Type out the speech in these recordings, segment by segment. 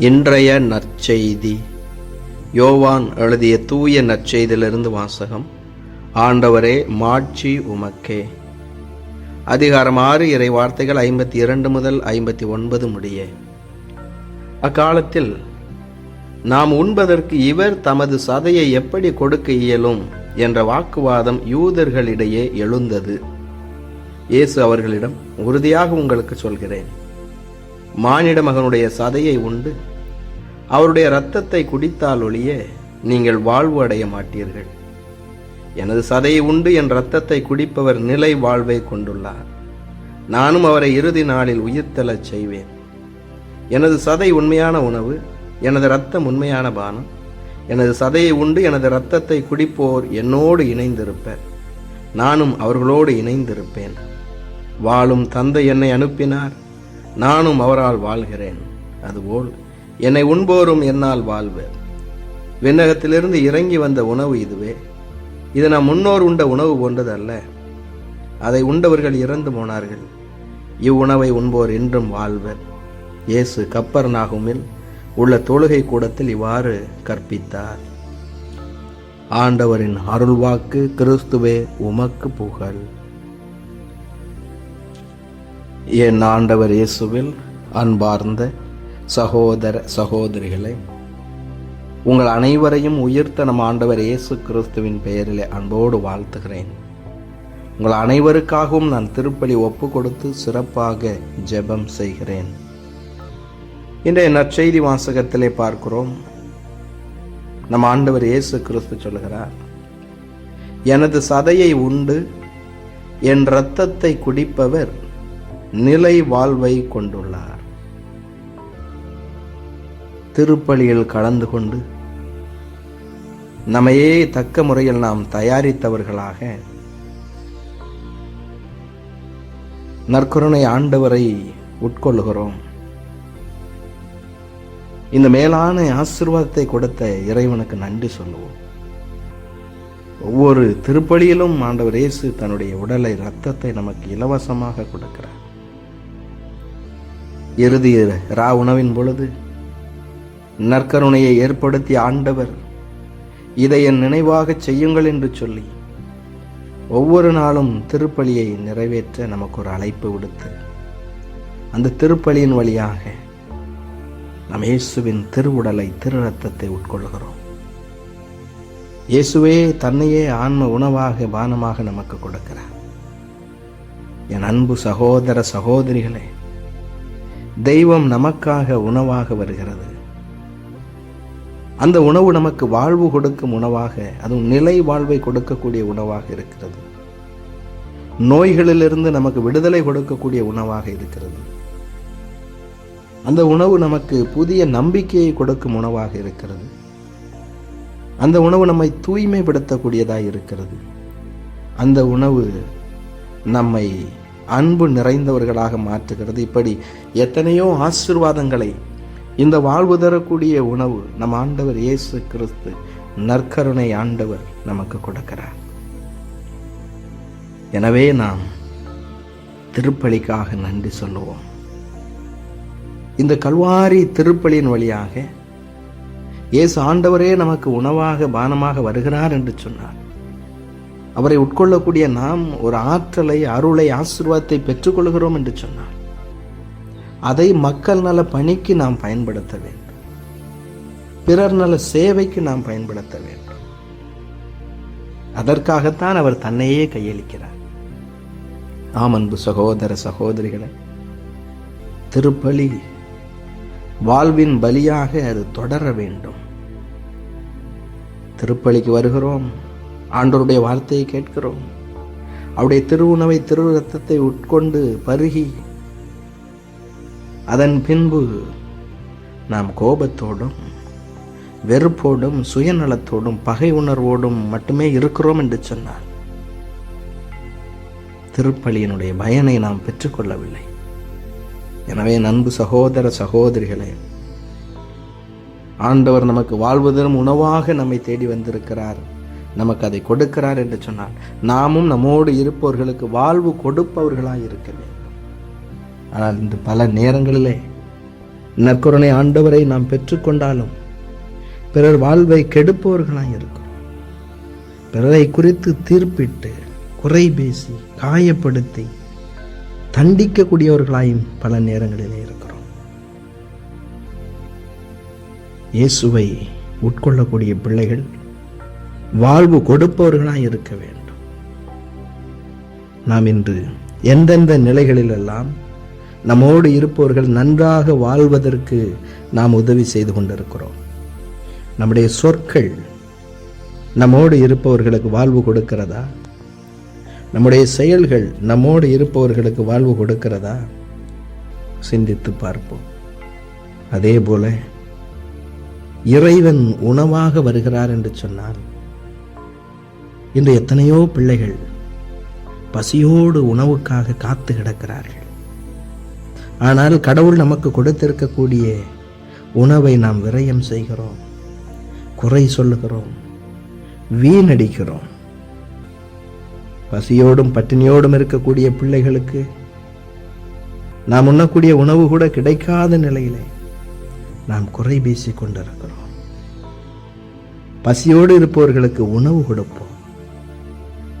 இன்றைய நற்செய்தி. யோவான் எழுதிய தூய நற்செய்தியிலிருந்து வாசகம். ஆண்டவரே மாட்சி உமக்கே. அதிகாரம் ஆறு இறை வார்த்தைகள் ஐம்பத்தி இரண்டு முதல் ஐம்பத்தி ஒன்பது முடிய. அக்காலத்தில் நாம் உண்பதற்கு இவர் தமது சதையை எப்படி கொடுக்க இயலும் என்ற வாக்குவாதம் யூதர்களிடையே எழுந்தது. இயேசு அவர்களிடம் உறுதியாக உங்களுக்கு சொல்கிறேன். மானிட மகனுடைய சதையை உண்டு. அவருடைய இரத்தத்தை குடித்தால் ஒழிய நீங்கள் வாழ்வு அடைய மாட்டீர்கள். எனது சதையை உண்டு என் இரத்தத்தை குடிப்பவர் நிலை வாழ்வை கொண்டுள்ளார். நானும் அவரை இறுதி நாளில் உயிர்த்தெழச் செய்வேன். எனது சதை உண்மையான உணவு எனது இரத்தம் உண்மையான பானம். எனது சதையை உண்டு எனது இரத்தத்தை குடிப்போர் என்னோடு இணைந்திருப்பர். நானும் அவர்களோடு இணைந்திருப்பேன். வாழும் தந்தை என்னை அனுப்பினார். நானும் அவரால் வாழ்கிறேன். அதுபோல் என்னை உண்போரும் என்னால் வாழ்வர் விண்ணகத்திலிருந்து இறங்கி வந்த உணவு இதுவே. இது நம் முன்னோர் உண்ட உணவு போன்றது அல்ல அதை உண்டவர்கள் இறந்து போனார்கள். இவ்வுணவை உண்போர் என்றும் வாழ்வர். இயேசு கப்பர் நாகுமில் உள்ள தொழுகை கூடத்தில் இவ்வாறு கற்பித்தார். ஆண்டவரின் அருள்வாக்கு கிறிஸ்துவே உமக்கு புகழ். என் ஆண்டவர் இயேசுவில் அன்பார்ந்த சகோதர சகோதரிகளே உங்கள் அனைவரையும் உயிர்த்த நம் ஆண்டவர் இயேசு கிறிஸ்துவின் பெயரிலே அன்போடு வாழ்த்துகிறேன். உங்கள் அனைவருக்காகவும் நான் திருப்பலி ஒப்பு கொடுத்து சிறப்பாக ஜெபம் செய்கிறேன். இன்றைய நற்செய்தி வாசகத்திலே பார்க்கிறோம். நம் ஆண்டவர் இயேசு கிறிஸ்து சொல்கிறார் எனது சதையை உண்டு என் இரத்தத்தை குடிப்பவர் நிலை வாழ்வை கொண்டுள்ளார். திருப்பலியில் கலந்து கொண்டு நம்மையே தக்க முறையில் நாம் தயாரித்தவர்களாக நற்கருணை ஆண்டவரை உட்கொள்ளுகிறோம். இந்த மேலான ஆசிர்வாதத்தை கொடுத்த இறைவனுக்கு நன்றி சொல்லுவோம். ஒவ்வொரு திருப்பலியிலும் ஆண்டவர் இயேசு தன்னுடைய உடலை ரத்தத்தை நமக்கு இலவசமாக கொடுக்கிறார். இறுதி ரா உணவின் பொழுது நற்கருணையை ஏற்படுத்தி ஆண்டவர் இதை என் நினைவாக செய்யுங்கள் என்று சொல்லி ஒவ்வொரு நாளும் திருப்பலியை நிறைவேற்ற நமக்கு ஒரு அழைப்பு விடுத்து அந்த திருப்பலியின் வழியாக நம் இயேசுவின் திருவுடலை திரு ரத்தத்தை உட்கொள்கிறோம் இயேசுவே தன்னையே ஆன்ம உணவாக பானமாக நமக்கு கொடுக்கிறார். என் அன்பு சகோதர சகோதரிகளே தெய்வம் நமக்காக உணவாக வருகிறது. அந்த உணவு நமக்கு வாழ்வு கொடுக்கும் உணவாக அதுவும் நிலை வாழ்வை கொடுக்கக்கூடிய உணவாக இருக்கிறது. நோய்களிலிருந்து நமக்கு விடுதலை கொடுக்கக்கூடிய உணவாக இருக்கிறது. அந்த உணவு நமக்கு புதிய நம்பிக்கையை கொடுக்கும் உணவாக இருக்கிறது. அந்த உணவு நம்மை தூய்மைப்படுத்தக்கூடியதாக இருக்கிறது. அந்த உணவு நம்மை அன்பு நிறைந்தவர்களாக மாற்றுகிறது. இப்படி எத்தனையோ ஆசிர்வாதங்களை இந்த வாழ்வு தரக்கூடிய உணவு நம் ஆண்டவர் இயேசு கிறிஸ்து நற்கருணை ஆண்டவர் நமக்கு கொடுக்கிறார். எனவே நாம் திருப்பலிக்காக நன்றி சொல்லுவோம். இந்த கல்வாரி திருப்பலியின் வழியாக இயேசு ஆண்டவரே நமக்கு உணவாக பானமாக வருகிறார் என்று சொன்னார். அவரை உட்கொள்ளக்கூடிய நாம் ஒரு ஆற்றலை அருளை ஆசிர்வாதத்தை பெற்றுக்கொள்கிறோம் என்று சொன்னார். அதை மக்கள் நல பணிக்கு நாம் பயன்படுத்த வேண்டும். பிறர் நல சேவைக்கு நாம் பயன்படுத்த வேண்டும். அதற்காகத்தான் அவர் தன்னையே கையளிக்கிறார். ஆம் அன்பு சகோதர சகோதரிகளை திருப்பலி வாழ்வின் பலியாக அது தொடர வேண்டும். திருப்பலிக்கு வருகிறோம். ஆண்டோருடைய வார்த்தையை கேட்கிறோம். அவருடைய திருவுணவை திரு ரத்தத்தை உட்கொண்டு பருகி அதன் பின்பு நாம் கோபத்தோடும் வெறுப்போடும் சுயநலத்தோடும் பகை உணர்வோடும் மட்டுமே இருக்கிறோம் என்று சொன்னார். திருப்பலியினுடைய பயனை நாம் பெற்றுக்கொள்ளவில்லை. எனவே நண்பு சகோதர சகோதரிகளே ஆண்டவர் நமக்கு வாழ்வதரும் உணவாக நம்மை தேடி வந்திருக்கிறார். நமக்கு அதை கொடுக்கிறார் என்று சொன்னால் நாமும் நம்மோடு இருப்பவர்களுக்கு வாழ்வு கொடுப்பவர்களாக இருக்க வேண்டும். ஆனால் இன்று பல நேரங்களிலே நற்கருணை ஆண்டவரை நாம் பெற்றுக்கொண்டாலும் பிறர் வாழ்வை கெடுப்பவர்களாக இருக்கும் பிறரை குறித்து தீர்ப்பிட்டு குறை பேசி காயப்படுத்தி தண்டிக்கக்கூடியவர்களாயும் பல நேரங்களிலே இருக்கிறோம். இயேசுவை உட்கொள்ளக்கூடிய பிள்ளைகள் வாழ்வு கொடுப்பவர்களாக இருக்க வேண்டும். நாம் இன்று எந்தெந்த நிலைகளிலெல்லாம் நம்மோடு இருப்பவர்கள் நன்றாக வாழ்வதற்கு நாம் உதவி செய்து கொண்டிருக்கிறோம். நம்முடைய சொற்கள் நம்மோடு இருப்பவர்களுக்கு வாழ்வு கொடுக்கிறதா? நம்முடைய செயல்கள் நம்மோடு இருப்பவர்களுக்கு வாழ்வு கொடுக்கிறதா? சிந்தித்து பார்ப்போம். அதே போல இறைவன் உணவாக வருகிறார் என்று சொன்னால் இன்று எத்தனையோ பிள்ளைகள் பசியோடு உணவுக்காக காத்து கிடக்கிறார்கள். ஆனால் கடவுள் நமக்கு கொடுத்திருக்கக்கூடிய உணவை நாம் விரயம் செய்கிறோம் குறை சொல்லுகிறோம் வீணடிக்கிறோம். பசியோடும் பட்டினியோடும் இருக்கக்கூடிய பிள்ளைகளுக்கு நாம் உண்ணக்கூடிய உணவு கூட கிடைக்காத நிலையிலே நாம் குறை பேசிக் கொண்டிருக்கிறோம். பசியோடு இருப்பவர்களுக்கு உணவு கொடுப்போம்.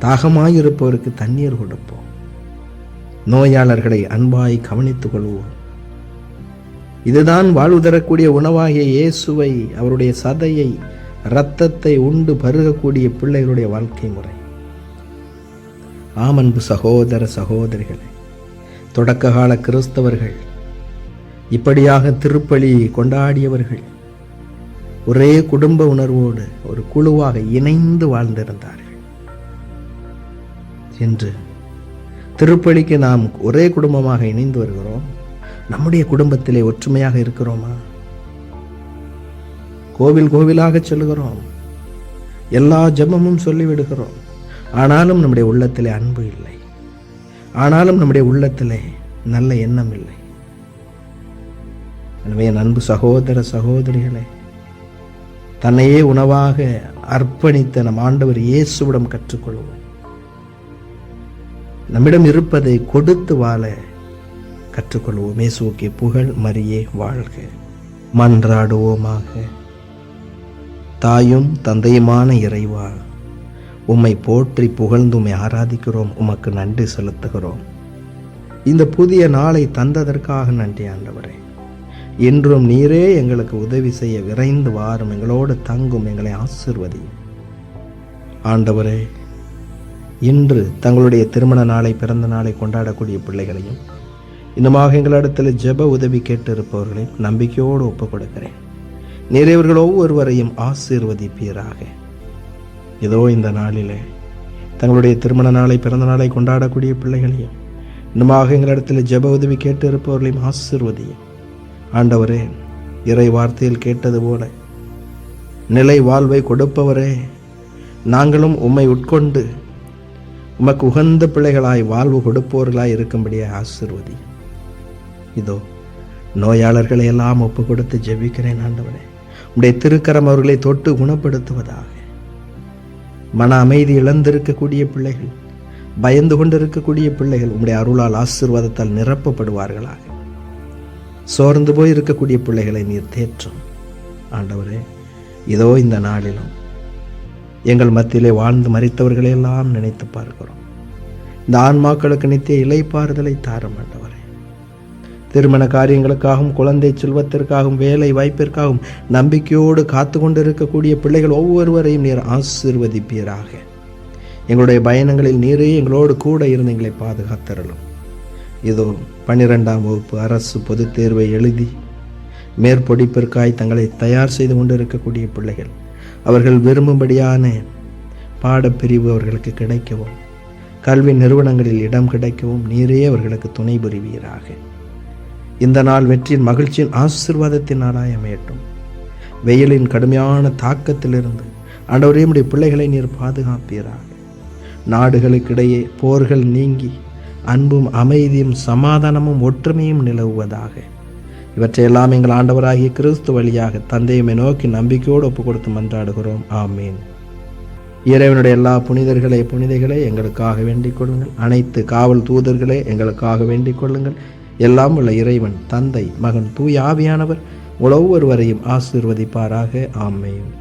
தாகமாயிருப்பவருக்கு தண்ணீர் கொடுப்போம். நோயாளர்களை அன்பாய் கவனித்துக் கொள்வோம். இதுதான் வாழ்வு தரக்கூடிய உணவாகிய இயேசுவை அவருடைய சதையை இரத்தத்தை உண்டு பருகக்கூடிய பிள்ளைகளுடைய வாழ்க்கை முறை. ஆமன்பு சகோதர சகோதரிகளே தொடக்க கால கிறிஸ்தவர்கள் இப்படியாக திருப்பலி கொண்டாடியவர்கள் ஒரே குடும்ப உணர்வோடு ஒரு குழுவாக இணைந்து வாழ்ந்திருந்தார்கள். என்று. திருப்பலிக்கு நாம் ஒரே குடும்பமாக இணைந்து வருகிறோம். நம்முடைய குடும்பத்திலே ஒற்றுமையாக இருக்கிறோமா? கோவில் கோவிலாக செல்கிறோம். எல்லா ஜெபமும் சொல்லிவிடுகிறோம். ஆனாலும் நம்முடைய உள்ளத்திலே அன்பு இல்லை. ஆனாலும் நம்முடைய உள்ளத்திலே நல்ல எண்ணம் இல்லை. எனவே என் அன்பு சகோதர சகோதரிகளே தன்னையே உணவாக அர்ப்பணித்த நம் ஆண்டவர் இயேசுவிடம் கற்றுக்கொள்வோம். நம்மிடம் இருப்பதை கொடுத்து வாழ கற்றுக்கொள்வோம். இயேசுவுக்கு புகழ் மரியே வாழ்க. மன்றாடுவோமாக. தாயும் தந்தையுமான இறைவா உம்மை போற்றி புகழ்ந்து உம்மை ஆராதிக்கிறோம். உமக்கு நன்றி செலுத்துகிறோம். இந்த புதிய நாளை தந்ததற்காக நன்றி ஆண்டவரே. இன்றும் நீரே எங்களுக்கு உதவி செய்ய விரைந்து வாரும். எங்களோடு தங்கும் எங்களை ஆசிர்வதி. ஆண்டவரே இன்று தங்களுடைய திருமண நாளை பிறந்த நாளை கொண்டாடக்கூடிய பிள்ளைகளையும் இன்னுமாக எங்களிடத்தில் ஜெப உதவி கேட்டு இருப்பவர்களையும் நம்பிக்கையோடு ஒப்புக் கொடுக்கிறேன் நிறையவர்கள் ஒவ்வொருவரையும் ஆசீர்வதிப்பீராக. இதோ இந்த நாளிலே தங்களுடைய திருமண நாளை பிறந்த நாளை கொண்டாடக்கூடிய பிள்ளைகளையும் இன்னுமாக எங்களிடத்தில் ஜெப உதவி கேட்டு இருப்பவர்களையும் ஆசீர்வதியும். ஆண்டவரே இறை வார்த்தையில் கேட்டது போல நிலை வாழ்வை கொடுப்பவரே நாங்களும் உம்மை உட்கொண்டு உமக்கு உகந்த பிள்ளைகளாய் வாழ்வு கொடுப்பவர்களாய் இருக்கும்படியாக ஆசிர்வதி. இதோ நோயாளர்களை எல்லாம் ஒப்பு கொடுத்து ஜெபிக்கிறேன் ஆண்டவரே. உடைய திருக்கரம் அவர்களை தொட்டு குணப்படுத்துவதாக. மன அமைதி இழந்திருக்கக்கூடிய பிள்ளைகள் பயந்து கொண்டிருக்கக்கூடிய பிள்ளைகள் உம்முடைய அருளால் ஆசீர்வாதத்தால் நிரப்பப்படுவார்களாக. சோர்ந்து போய் இருக்கக்கூடிய பிள்ளைகளை நீர் தேற்றும். ஆண்டவரே இதோ இந்த நாளிலும் எங்கள் மத்தியிலே வாழ்ந்து மறைத்தவர்களையெல்லாம் நினைத்து பார்க்கிறோம். இந்த ஆன்மாக்களுக்கு நித்திய இலைப்பாறுதலை தாரும் ஆண்டவரே. திருமண காரியங்களுக்காகவும் குழந்தை செல்வத்திற்காகவும் வேலை வாய்ப்பிற்காகவும் நம்பிக்கையோடு காத்து கொண்டிருக்கக்கூடிய பிள்ளைகள் ஒவ்வொருவரையும் நீர் ஆசிர்வதிப்பீராக. எங்களுடைய பயணங்களில் நீரே எங்களோடு கூட இருந்து எங்களை பாதுகாத்தரலும் இதோ பன்னிரெண்டாம் வகுப்பு அரசு பொதுத் தேர்வை எழுதி மேற்பொடிப்பிற்காய் தங்களை தயார் செய்து கொண்டிருக்கக்கூடிய பிள்ளைகள் அவர்கள் விரும்பும்படியான பாடப்பிரிவு அவர்களுக்கு கிடைக்கவும் கல்வி நிறுவனங்களில் இடம் கிடைக்கவும் நீரே அவர்களுக்கு துணை புரிவீராக. இந்த நாள் வெற்றியின் மகிழ்ச்சியின் ஆசீர்வாதத்தின் நாளாய் அமையட்டும். வெயிலின் கடுமையான தாக்கத்திலிருந்து ஆண்டவரே உடைய பிள்ளைகளை நீர் பாதுகாப்பீராக. நாடுகளுக்கிடையே போர்கள் நீங்கி அன்பும் அமைதியும் சமாதானமும் ஒற்றுமையும் நிலவுவதாக இவற்றையெல்லாம் எங்கள் ஆண்டவராகிய கிறிஸ்து வழியாக தந்தையுமை நோக்கி நம்பிக்கையோடு ஒப்பு கொடுத்து மன்றாடுகிறோம். ஆமீன். இறைவனுடைய எல்லா புனிதர்களே புனிதைகளே எங்களுக்காக வேண்டிக் கொள்ளுங்கள். அனைத்து காவல் தூதர்களே எங்களுக்காக வேண்டிக் கொள்ளுங்கள். எல்லாம் உள்ள இறைவன் தந்தை மகன் தூய் ஆவியானவர் ஒவ்வொருவரையும் ஆசீர்வதிப்பாராக. ஆமென்.